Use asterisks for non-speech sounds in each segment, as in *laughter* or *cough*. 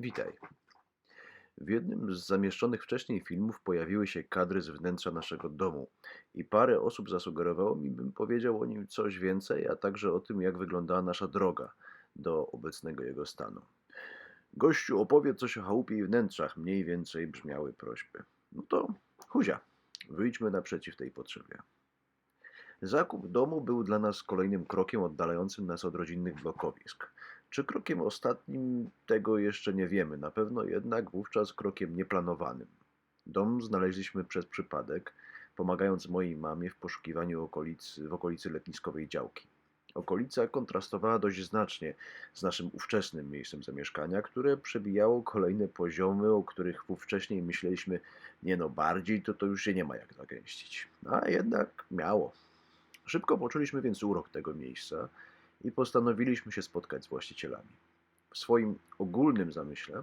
Witaj. W jednym z zamieszczonych wcześniej filmów pojawiły się kadry z wnętrza naszego domu i parę osób zasugerowało mi, bym powiedział o nim coś więcej, a także o tym, jak wyglądała nasza droga do obecnego jego stanu. Gościu opowie coś o chałupie i wnętrzach, mniej więcej brzmiały prośby. No to huzia, wyjdźmy naprzeciw tej potrzebie. Zakup domu był dla nas kolejnym krokiem oddalającym nas od rodzinnych blokowisk. Czy krokiem ostatnim, tego jeszcze nie wiemy, na pewno jednak wówczas krokiem nieplanowanym. Dom znaleźliśmy przez przypadek, pomagając mojej mamie w poszukiwaniu okolicy, w okolicy letniskowej działki. Okolica kontrastowała dość znacznie z naszym ówczesnym miejscem zamieszkania, które przebijało kolejne poziomy, o których wcześniej myśleliśmy, nie no, bardziej to to już się nie ma jak zagęścić. A jednak miało. Szybko poczuliśmy więc urok tego miejsca i postanowiliśmy się spotkać z właścicielami. W swoim ogólnym zamyśle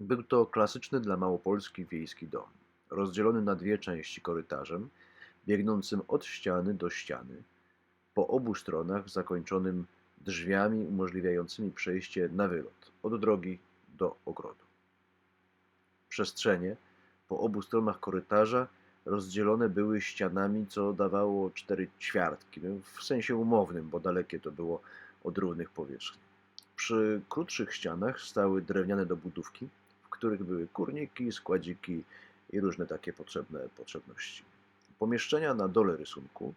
był to klasyczny dla Małopolski wiejski dom, rozdzielony na dwie części korytarzem, biegnącym od ściany do ściany, po obu stronach zakończonym drzwiami umożliwiającymi przejście na wylot, od drogi do ogrodu. Przestrzenie po obu stronach korytarza rozdzielone były ścianami, co dawało cztery ćwiartki, no, w sensie umownym, bo dalekie to było od równych powierzchni. Przy krótszych ścianach stały drewniane dobudówki, w których były kurniki, składziki i różne takie potrzebne potrzebności. Pomieszczenia na dole rysunku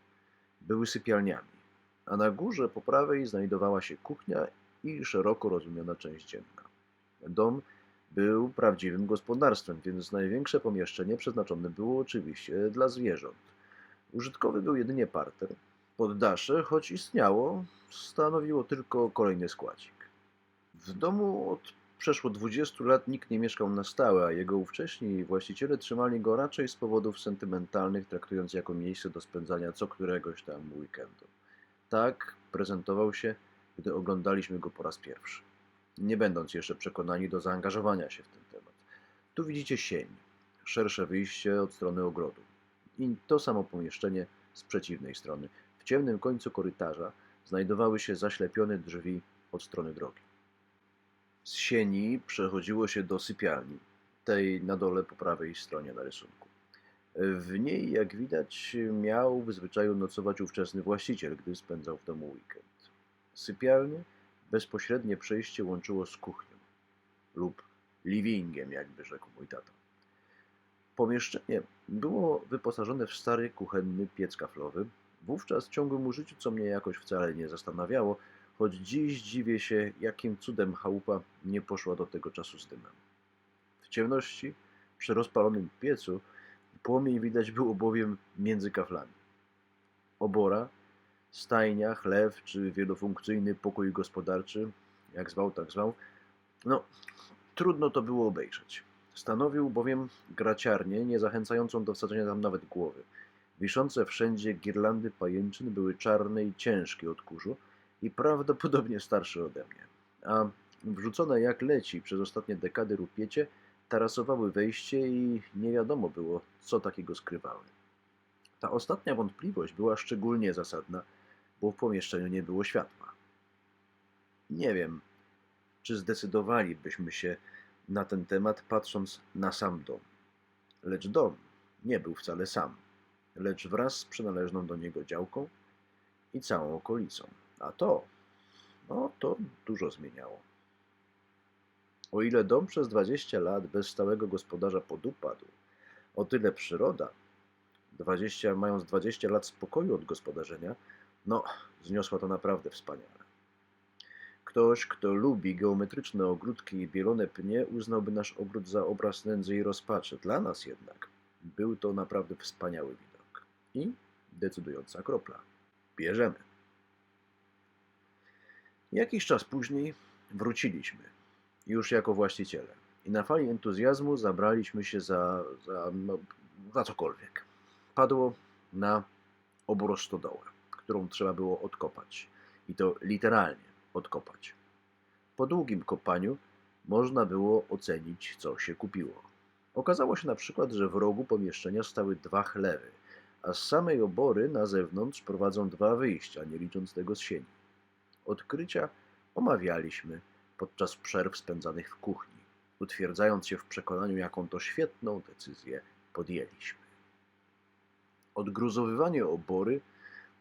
były sypialniami, a na górze po prawej znajdowała się kuchnia i szeroko rozumiana część dzienna. Dom był prawdziwym gospodarstwem, więc największe pomieszczenie przeznaczone było oczywiście dla zwierząt. Użytkowy był jedynie parter. Poddasze, choć istniało, stanowiło tylko kolejny składzik. W domu od przeszło 20 lat nikt nie mieszkał na stałe, a jego ówcześni właściciele trzymali go raczej z powodów sentymentalnych, traktując jako miejsce do spędzania co któregoś tam weekendu. Tak prezentował się, gdy oglądaliśmy go po raz pierwszy nie będąc jeszcze przekonani do zaangażowania się w ten temat. Tu widzicie sień, szersze wyjście od strony ogrodu i to samo pomieszczenie z przeciwnej strony. W ciemnym końcu korytarza znajdowały się zaślepione drzwi od strony drogi. Z sieni przechodziło się do sypialni, tej na dole po prawej stronie na rysunku. W niej, jak widać, miał w zwyczaju nocować ówczesny właściciel, gdy spędzał w domu weekend. Sypialnie bezpośrednie przejście łączyło z kuchnią lub livingiem, jakby rzekł mój tata. Pomieszczenie było wyposażone w stary kuchenny piec kaflowy, wówczas ciągłym użyciu, co mnie jakoś wcale nie zastanawiało, choć dziś dziwię się, jakim cudem chałupa nie poszła do tego czasu z dymem. W ciemności, przy rozpalonym piecu, płomień widać było bowiem między kaflami. Obora stajnia, chlew czy wielofunkcyjny pokój gospodarczy, jak zwał, tak zwał, no, trudno to było obejrzeć. Stanowił bowiem graciarnię, nie zachęcającą do wsadzenia tam nawet głowy. Wiszące wszędzie girlandy pajęczyn były czarne i ciężkie od kurzu i prawdopodobnie starsze ode mnie. A wrzucone jak leci przez ostatnie dekady rupiecie tarasowały wejście i nie wiadomo było, co takiego skrywały. Ta ostatnia wątpliwość była szczególnie zasadna, bo w pomieszczeniu nie było światła. Nie wiem, czy zdecydowalibyśmy się na ten temat, patrząc na sam dom. Lecz dom nie był wcale sam, lecz wraz z przynależną do niego działką i całą okolicą. A to, no to dużo zmieniało. O ile dom przez 20 lat bez stałego gospodarza podupadł, o tyle przyroda, 20, mając 20 lat spokoju od gospodarzenia, no, zniosła to naprawdę wspaniale. Ktoś, kto lubi geometryczne ogródki i bielone pnie, uznałby nasz ogród za obraz nędzy i rozpaczy. Dla nas jednak był to naprawdę wspaniały widok. I decydująca kropla. Bierzemy. Jakiś czas później wróciliśmy, już jako właściciele. I na fali entuzjazmu zabraliśmy się za, za, no, za cokolwiek. Padło na obór stodołę którą trzeba było odkopać. I to literalnie odkopać. Po długim kopaniu można było ocenić, co się kupiło. Okazało się na przykład, że w rogu pomieszczenia stały dwa chlewy, a z samej obory na zewnątrz prowadzą dwa wyjścia, nie licząc tego z sieni. Odkrycia omawialiśmy podczas przerw spędzanych w kuchni. utwierdzając się w przekonaniu, jaką to świetną decyzję podjęliśmy. Odgruzowywanie obory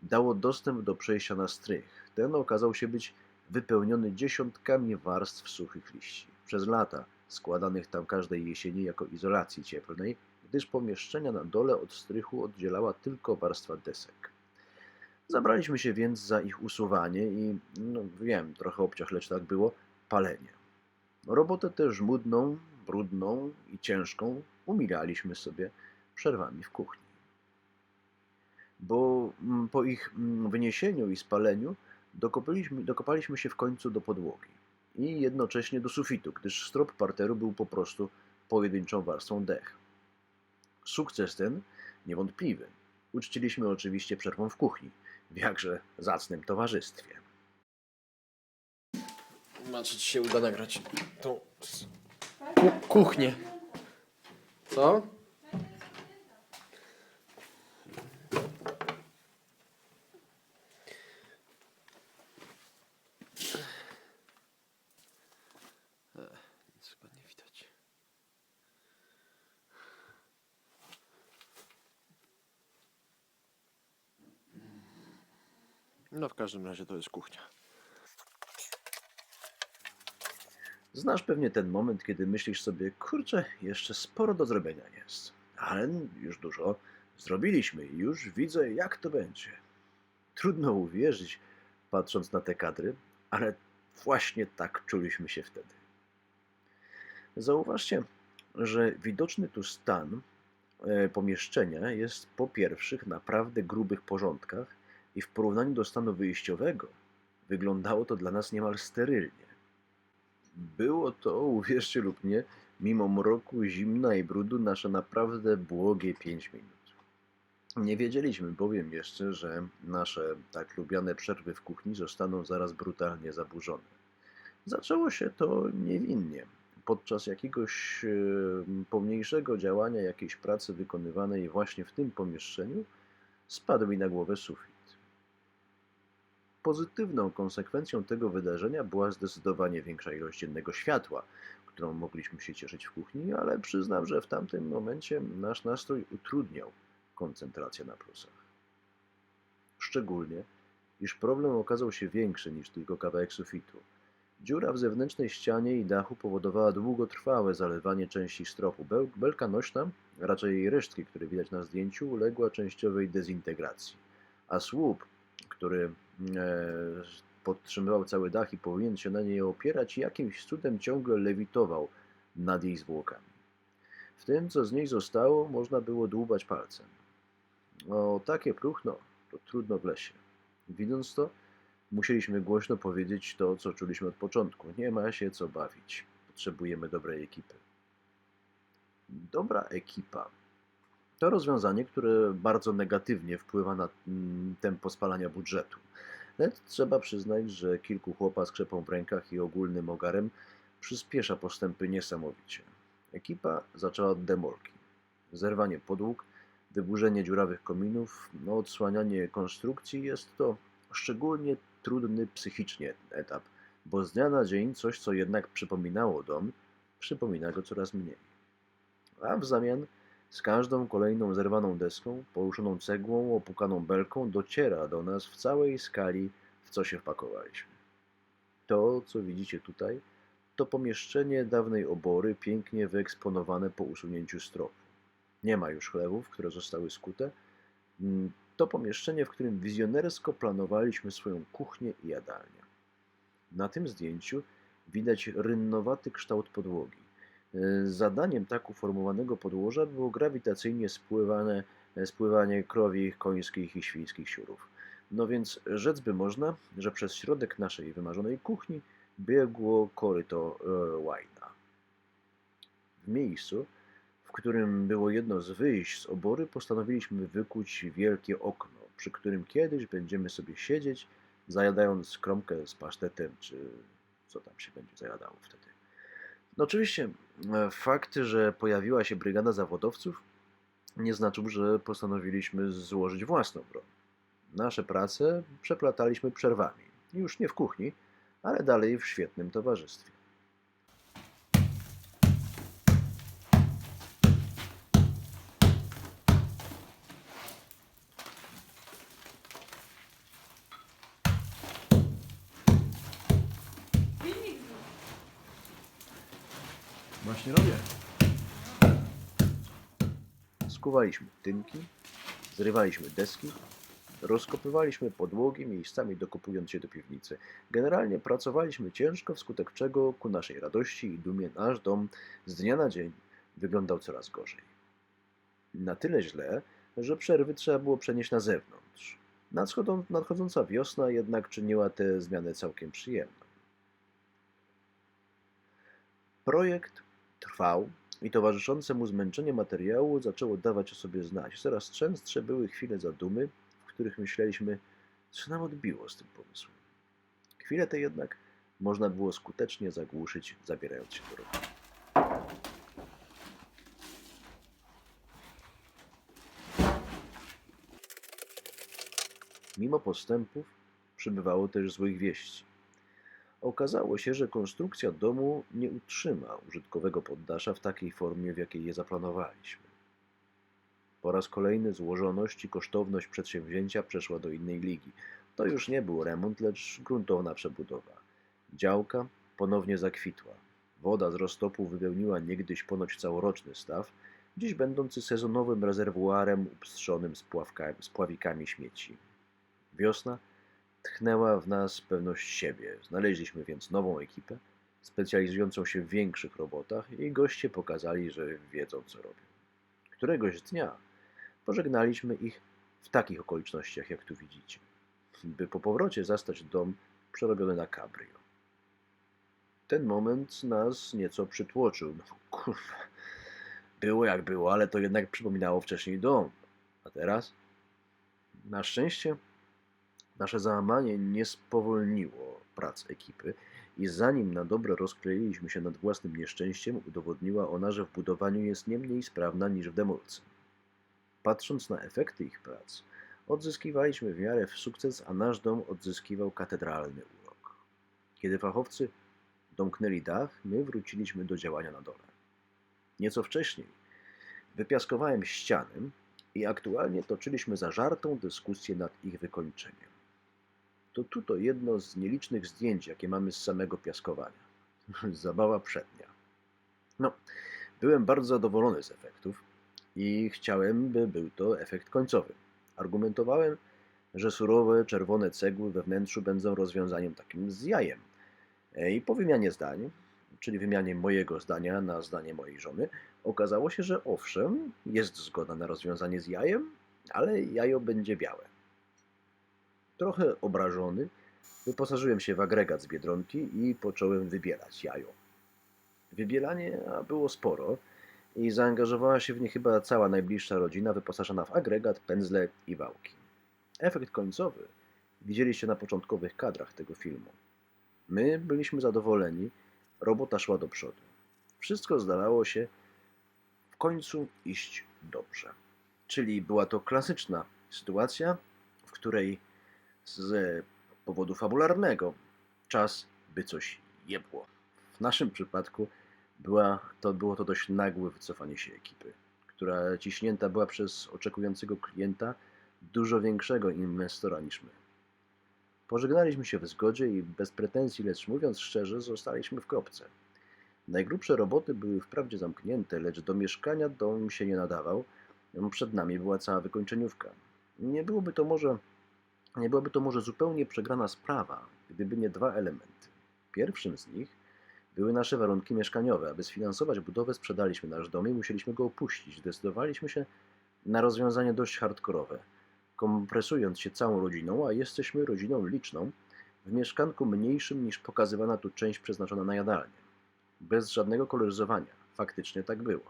dało dostęp do przejścia na strych. Ten okazał się być wypełniony dziesiątkami warstw suchych liści. Przez lata składanych tam każdej jesieni jako izolacji cieplnej, gdyż pomieszczenia na dole od strychu oddzielała tylko warstwa desek. Zabraliśmy się więc za ich usuwanie i, no wiem, trochę obciach, lecz tak było, palenie. Robotę tę żmudną, brudną i ciężką umilaliśmy sobie przerwami w kuchni. Bo mm, po ich mm, wyniesieniu i spaleniu dokopaliśmy, dokopaliśmy się w końcu do podłogi i jednocześnie do sufitu, gdyż strop parteru był po prostu pojedynczą warstwą dech. Sukces ten niewątpliwy. Uczciliśmy oczywiście przerwą w kuchni, w jakże zacnym towarzystwie. Ma, czy ci się uda nagrać tą kuchnię. Co? Ech, Nic chyba nie widać. No w każdym razie to jest kuchnia. Znasz pewnie ten moment, kiedy myślisz sobie, kurczę, jeszcze sporo do zrobienia jest, ale już dużo zrobiliśmy i już widzę, jak to będzie. Trudno uwierzyć, patrząc na te kadry, ale właśnie tak czuliśmy się wtedy. Zauważcie, że widoczny tu stan e, pomieszczenia jest po pierwszych naprawdę grubych porządkach i w porównaniu do stanu wyjściowego wyglądało to dla nas niemal sterylnie. Było to, uwierzcie lub nie, mimo mroku, zimna i brudu, nasze naprawdę błogie pięć minut. Nie wiedzieliśmy bowiem jeszcze, że nasze tak lubiane przerwy w kuchni zostaną zaraz brutalnie zaburzone. Zaczęło się to niewinnie. Podczas jakiegoś e, pomniejszego działania, jakiejś pracy wykonywanej właśnie w tym pomieszczeniu, spadł mi na głowę sufit. Pozytywną konsekwencją tego wydarzenia była zdecydowanie większa ilość dziennego światła, którą mogliśmy się cieszyć w kuchni, ale przyznam, że w tamtym momencie nasz nastrój utrudniał koncentrację na plusach. Szczególnie, iż problem okazał się większy niż tylko kawałek sufitu. Dziura w zewnętrznej ścianie i dachu powodowała długotrwałe zalewanie części stropu. Bel belka nośna, raczej jej resztki, które widać na zdjęciu, uległa częściowej dezintegracji, a słup, który e, podtrzymywał cały dach i powinien się na niej opierać, jakimś cudem ciągle lewitował nad jej zwłokami. W tym, co z niej zostało, można było dłubać palcem. O takie próchno, to trudno w lesie. Widząc to, musieliśmy głośno powiedzieć to, co czuliśmy od początku. Nie ma się co bawić. Potrzebujemy dobrej ekipy. Dobra ekipa to rozwiązanie, które bardzo negatywnie wpływa na mm, tempo spalania budżetu. Lecz trzeba przyznać, że kilku chłopa z krzepą w rękach i ogólnym ogarem przyspiesza postępy niesamowicie. Ekipa zaczęła od demolki. Zerwanie podłóg, wyburzenie dziurawych kominów, no odsłanianie konstrukcji jest to szczególnie trudny psychicznie etap, bo z dnia na dzień coś, co jednak przypominało dom, przypomina go coraz mniej. A w zamian z każdą kolejną zerwaną deską, poruszoną cegłą, opukaną belką dociera do nas w całej skali, w co się wpakowaliśmy. To, co widzicie tutaj, to pomieszczenie dawnej obory, pięknie wyeksponowane po usunięciu stropu. Nie ma już chlewów, które zostały skute. Mm, To pomieszczenie, w którym wizjonersko planowaliśmy swoją kuchnię i jadalnię. Na tym zdjęciu widać rynnowaty kształt podłogi. E, Zadaniem tak uformowanego podłoża było grawitacyjnie spływane, e, spływanie krowich, końskich i świńskich siurów. No więc rzec by można, że przez środek naszej wymarzonej kuchni biegło koryto e, łajna. W miejscu, w którym było jedno z wyjść z obory, postanowiliśmy wykuć wielkie okno, przy którym kiedyś będziemy sobie siedzieć, zajadając kromkę z pasztetem, czy co tam się będzie zajadało wtedy. No oczywiście e, fakt, że pojawiła się brygada zawodowców, nie znaczył, że postanowiliśmy złożyć własną broń. Nasze prace przeplataliśmy przerwami. Już nie w kuchni, ale dalej w świetnym towarzystwie. Właśnie robię. Skuwaliśmy tynki, zrywaliśmy deski, rozkopywaliśmy podłogi, miejscami dokupując się do piwnicy. Generalnie pracowaliśmy ciężko, wskutek czego ku naszej radości i dumie nasz dom z dnia na dzień wyglądał coraz gorzej. Na tyle źle, że przerwy trzeba było przenieść na zewnątrz. Nadchodzą, nadchodząca wiosna jednak czyniła tę zmianę całkiem przyjemną. Projekt trwał i towarzyszące mu zmęczenie materiału zaczęło dawać o sobie znać. Coraz częstsze były chwile zadumy, w których myśleliśmy, co nam odbiło z tym pomysłem. Chwile te jednak można było skutecznie zagłuszyć, zabierając się do roboty. Mimo postępów przybywało też złych wieści. Okazało się, że konstrukcja domu nie utrzyma użytkowego poddasza w takiej formie, w jakiej je zaplanowaliśmy. Po raz kolejny złożoność i kosztowność przedsięwzięcia przeszła do innej ligi. To już nie był remont, lecz gruntowna przebudowa. Działka ponownie zakwitła. Woda z roztopu wypełniła niegdyś ponoć całoroczny staw, dziś będący sezonowym rezerwuarem upstrzonym spławikami śmieci. Wiosna tchnęła w nas pewność siebie. Znaleźliśmy więc nową ekipę, specjalizującą się w większych robotach i goście pokazali, że wiedzą co robią. Któregoś dnia pożegnaliśmy ich w takich okolicznościach, jak tu widzicie, by po powrocie zastać dom przerobiony na cabrio. Ten moment nas nieco przytłoczył. No kurwa, było jak było, ale to jednak przypominało wcześniej dom. A teraz? Na szczęście Nasze załamanie nie spowolniło prac ekipy i zanim na dobre rozkleiliśmy się nad własnym nieszczęściem, udowodniła ona, że w budowaniu jest nie mniej sprawna niż w demolce. Patrząc na efekty ich prac, odzyskiwaliśmy w miarę w sukces, a nasz dom odzyskiwał katedralny urok. Kiedy fachowcy domknęli dach, my wróciliśmy do działania na dole. Nieco wcześniej wypiaskowałem ściany i aktualnie toczyliśmy zażartą dyskusję nad ich wykończeniem to tu to jedno z nielicznych zdjęć, jakie mamy z samego piaskowania. *laughs* Zabawa przednia. No, byłem bardzo zadowolony z efektów i chciałem, by był to efekt końcowy. Argumentowałem, że surowe, czerwone cegły we wnętrzu będą rozwiązaniem takim z jajem. I po wymianie zdań, czyli wymianie mojego zdania na zdanie mojej żony, okazało się, że owszem, jest zgoda na rozwiązanie z jajem, ale jajo będzie białe. Trochę obrażony, wyposażyłem się w agregat z biedronki i począłem wybierać jajo. Wybielanie było sporo i zaangażowała się w nie chyba cała najbliższa rodzina wyposażona w agregat, pędzle i wałki. Efekt końcowy widzieliście na początkowych kadrach tego filmu. My byliśmy zadowoleni, robota szła do przodu. Wszystko zdawało się w końcu iść dobrze. Czyli była to klasyczna sytuacja, w której z powodu fabularnego. Czas, by coś jebło. W naszym przypadku była, to było to dość nagłe wycofanie się ekipy, która ciśnięta była przez oczekującego klienta dużo większego inwestora niż my. Pożegnaliśmy się w zgodzie i bez pretensji, lecz mówiąc szczerze, zostaliśmy w kropce. Najgrubsze roboty były wprawdzie zamknięte, lecz do mieszkania dom się nie nadawał. Przed nami była cała wykończeniówka. Nie byłoby to może nie byłaby to może zupełnie przegrana sprawa, gdyby nie dwa elementy. Pierwszym z nich były nasze warunki mieszkaniowe. Aby sfinansować budowę, sprzedaliśmy nasz dom i musieliśmy go opuścić. Zdecydowaliśmy się na rozwiązanie dość hardkorowe, kompresując się całą rodziną, a jesteśmy rodziną liczną, w mieszkanku mniejszym niż pokazywana tu część przeznaczona na jadalnię. Bez żadnego koloryzowania. Faktycznie tak było.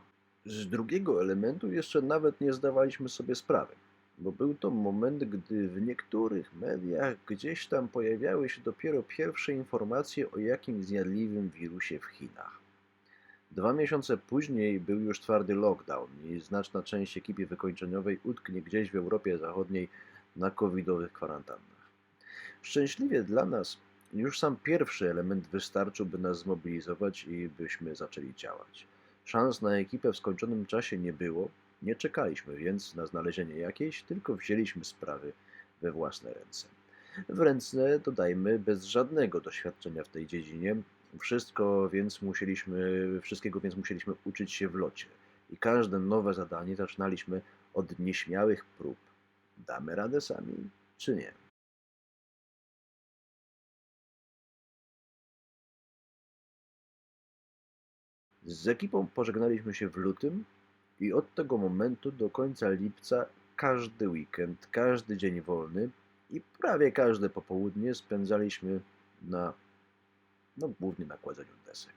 Z drugiego elementu jeszcze nawet nie zdawaliśmy sobie sprawy bo był to moment, gdy w niektórych mediach gdzieś tam pojawiały się dopiero pierwsze informacje o jakimś zjadliwym wirusie w Chinach. Dwa miesiące później był już twardy lockdown i znaczna część ekipy wykończeniowej utknie gdzieś w Europie Zachodniej na covidowych kwarantannach. Szczęśliwie dla nas już sam pierwszy element wystarczył, by nas zmobilizować i byśmy zaczęli działać. Szans na ekipę w skończonym czasie nie było, nie czekaliśmy więc na znalezienie jakiejś, tylko wzięliśmy sprawy we własne ręce. W ręce, dodajmy, bez żadnego doświadczenia w tej dziedzinie, Wszystko więc musieliśmy, wszystkiego więc musieliśmy uczyć się w locie. I każde nowe zadanie zaczynaliśmy od nieśmiałych prób. Damy radę sami, czy nie? Z ekipą pożegnaliśmy się w lutym i od tego momentu do końca lipca każdy weekend, każdy dzień wolny i prawie każde popołudnie spędzaliśmy na, no głównie na kładzeniu desek.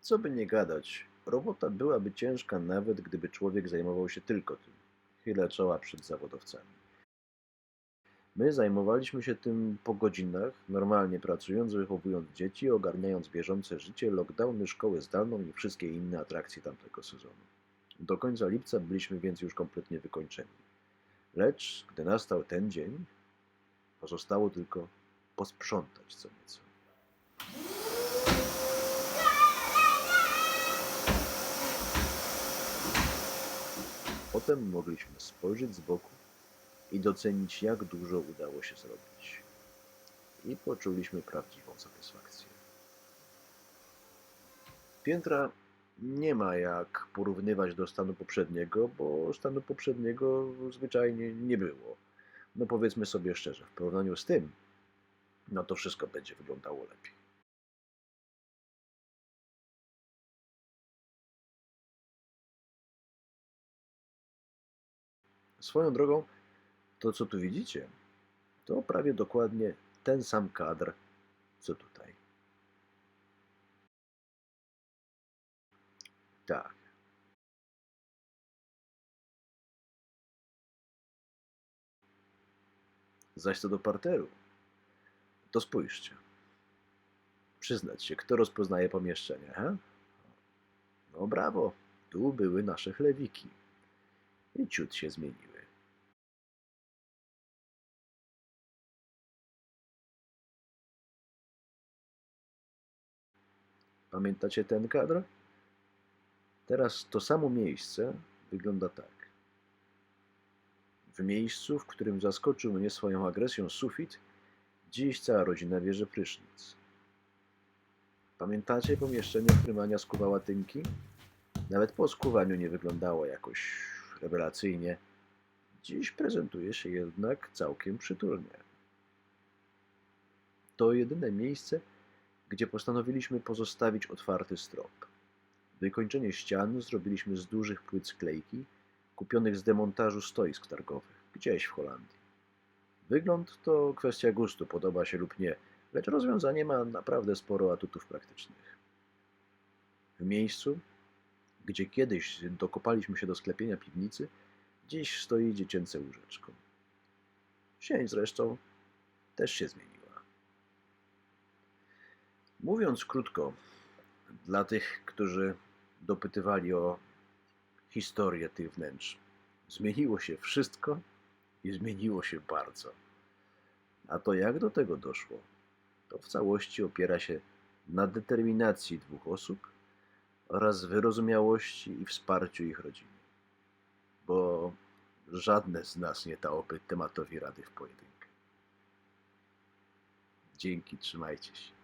Co by nie gadać, robota byłaby ciężka nawet gdyby człowiek zajmował się tylko tym. Chylę czoła przed zawodowcami. My zajmowaliśmy się tym po godzinach, normalnie pracując, wychowując dzieci, ogarniając bieżące życie, lockdowny, szkołę zdalną i wszystkie inne atrakcje tamtego sezonu. Do końca lipca byliśmy więc już kompletnie wykończeni. Lecz gdy nastał ten dzień, pozostało tylko posprzątać co nieco. Potem mogliśmy spojrzeć z boku i docenić, jak dużo udało się zrobić. I poczuliśmy prawdziwą satysfakcję. Piętra nie ma jak porównywać do stanu poprzedniego, bo stanu poprzedniego zwyczajnie nie było. No powiedzmy sobie szczerze, w porównaniu z tym, no to wszystko będzie wyglądało lepiej. Swoją drogą, to co tu widzicie, to prawie dokładnie ten sam kadr, co tutaj. Tak. Zaś co do parteru, to spójrzcie. Przyznać się, kto rozpoznaje pomieszczenie, he? No brawo, tu były nasze chlewiki. I ciut się zmieniły. Pamiętacie ten kadr? Teraz to samo miejsce wygląda tak. W miejscu, w którym zaskoczył mnie swoją agresją sufit, dziś cała rodzina bierze prysznic. Pamiętacie pomieszczenie, w którym Ania skuwała tynki? Nawet po skuwaniu nie wyglądało jakoś rewelacyjnie. Dziś prezentuje się jednak całkiem przytulnie. To jedyne miejsce, gdzie postanowiliśmy pozostawić otwarty strop. Wykończenie ścian zrobiliśmy z dużych płyt sklejki, kupionych z demontażu stoisk targowych, gdzieś w Holandii. Wygląd to kwestia gustu, podoba się lub nie, lecz rozwiązanie ma naprawdę sporo atutów praktycznych. W miejscu, gdzie kiedyś dokopaliśmy się do sklepienia piwnicy, dziś stoi dziecięce łóżeczko. Sień zresztą też się zmieniła. Mówiąc krótko, dla tych, którzy dopytywali o historię tych wnętrz, zmieniło się wszystko i zmieniło się bardzo. A to jak do tego doszło, to w całości opiera się na determinacji dwóch osób oraz wyrozumiałości i wsparciu ich rodziny. Bo żadne z nas nie dałoby tematowi rady w pojedynkę. Dzięki, trzymajcie się.